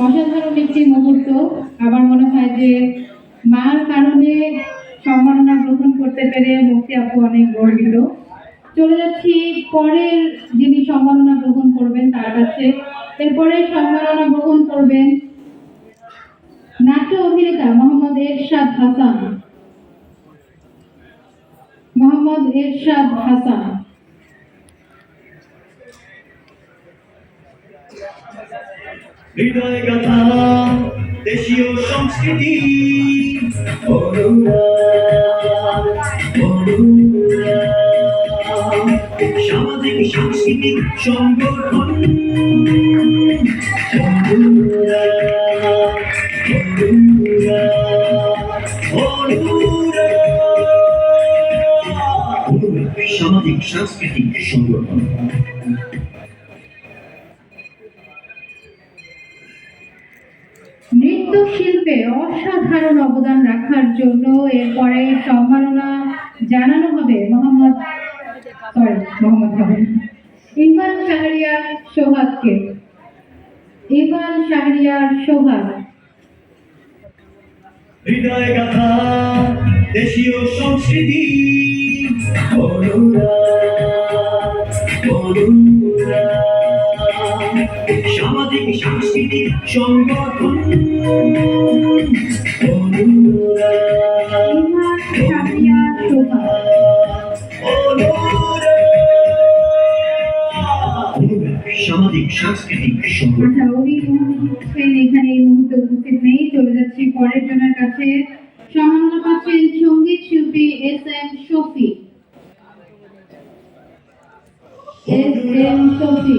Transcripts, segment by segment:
অসাধারণ একটি মুহূর্ত। আমার মনে হয় যে মার কারণে সম্মাননা গ্রহণ করতে পেরে মুক্তি আপু অনেক গর্বিত। চলে যাচ্ছি পরের যিনি সম্মাননা গ্রহণ করবেন তার কাছে। এরপরে সম্মাননা গ্রহণ করবেন নাট্য অভিনেতা মোহাম্মদ এরশাদ হাসান। মোহাম্মদ এরশাদ হাসান। হৃদয় গাথা দেশীয় সংস্কৃতি। সামাজিক সাংস্কৃতিক সংগঠন সামাজিক সাংস্কৃতিক সংগঠন শিল্পে অসাধারণ অবদান রাখার জন্য এরপরে সম্মাননা জানানো হবে মোহাম্মদ সরি মোহাম্মদ হবে না। শাহরিয়ার সোহাগকে ইমরান শাহরিয়ার সোহাগ হৃদয় গাথা দেশীয় সংস্কৃতি সংগঠন সামাজিক সাংস্কৃতিক আচ্ছা এখানে এই মুহূর্তে উপস্থিত নেই চলে যাচ্ছি পরের কাছে সম্মাননা সংগীত শিল্পী S M Shafi S M Shafi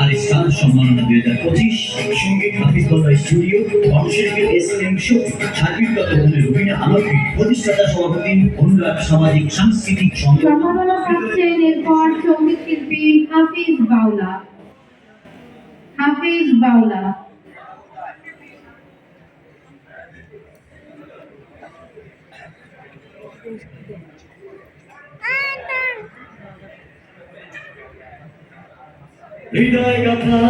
আর স্থান সম্মাননা দুই পঁচিশ সংগীত হাফিজগঞ্জ স্টুডিও কর্মশিল্পী এস এম শো, সার্বিক তত্ত্বাবধানে রবীন্দ্র আলোকী প্রতিষ্ঠাতা সভাপতি অনুরাগ সামাজিক সাংস্কৃতিক সম্মাননা হাফিজ বাউলা। হাফিজ বাউলা। হৃদয় গাথা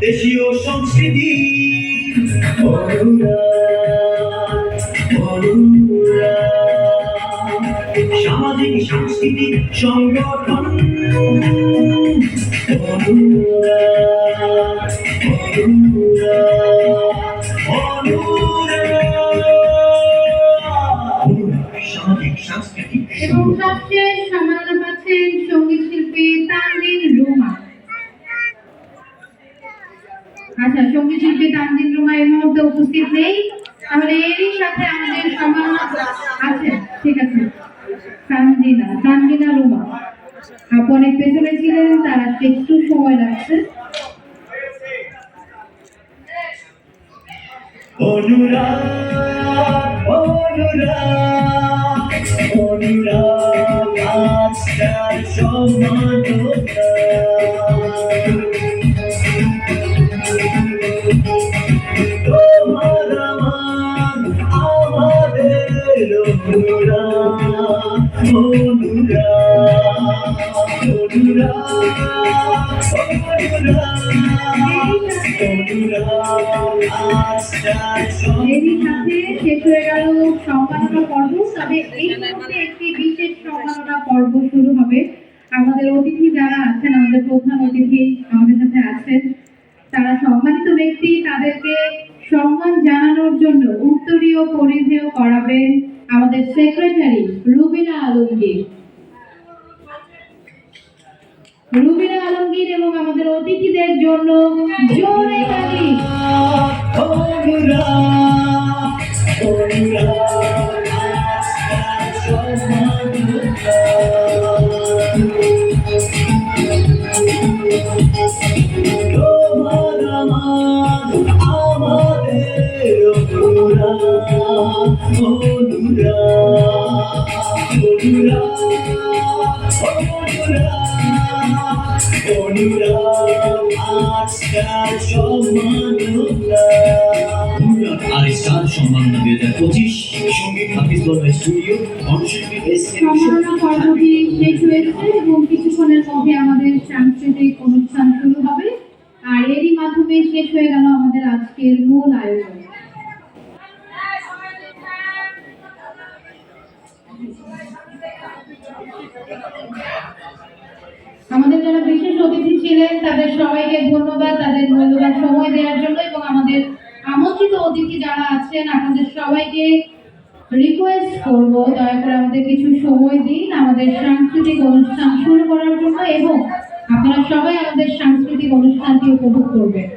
দেশীয় সংস্কৃতি। সামাজিক সাংস্কৃতিক সংগঠন সামাজিক সাংস্কৃতিক এবং সংগঠন উপস্থিত নেই। তাহলে এরই সাথে আমাদের সম্মাননা আছে। ঠিক আছে। তানজিনা তানজিনা রুমা। আপু অনেক পেছনে ছিলেন, তার আসতে একটু সময় লাগছে। অনুরাগ অনুরাগ অনুরাগ আজকাল সমানতা তোমার শেষ হয়ে সম্মাননা পর্ব তবে এই মুহূর্তে একটি বিশেষ সম্মাননা পর্ব শুরু হবে। আমাদের অতিথি যারা আছেন, আমাদের প্রধান অতিথি আমাদের সাথে আছেন, তারা সম্মানিত ব্যক্তি, তাদেরকে সম্মান জানানোর জন্য উত্তরীয় পরিধেয় করাবেন আমাদের সেক্রেটারি রুবিনা আলমগীর। রুবিনা আলমগীর এবং আমাদের অতিথিদের জন্য জোরে তালি আর স্টার সম্মাননা দুই হাজার পঁচিশ সংগীত হাফিজ বলরাজ স্টুডিও এবং কিছুক্ষণের মধ্যে আমাদের সাংস্কৃতিক অনুষ্ঠান শুরু হবে আর এরই মাধ্যমে শেষ হয়ে গেল আমাদের আজকের মূল আয়োজন আমাদের যারা বিশেষ অতিথি ছিলেন, তাদের সবাইকে ধন্যবাদ, তাদের মূল্যবান সময় দেওয়ার জন্য এবং আমাদের আমন্ত্রিত অতিথি যারা আছেন, আপনাদের সবাইকে রিকোয়েস্ট করব, দয়া করে আমাদের কিছু সময় দিন, আমাদের সাংস্কৃতিক অনুষ্ঠান শুরু করার জন্য এবং আপনারা সবাই আমাদের সাংস্কৃতিক অনুষ্ঠানটি উপভোগ করবেন।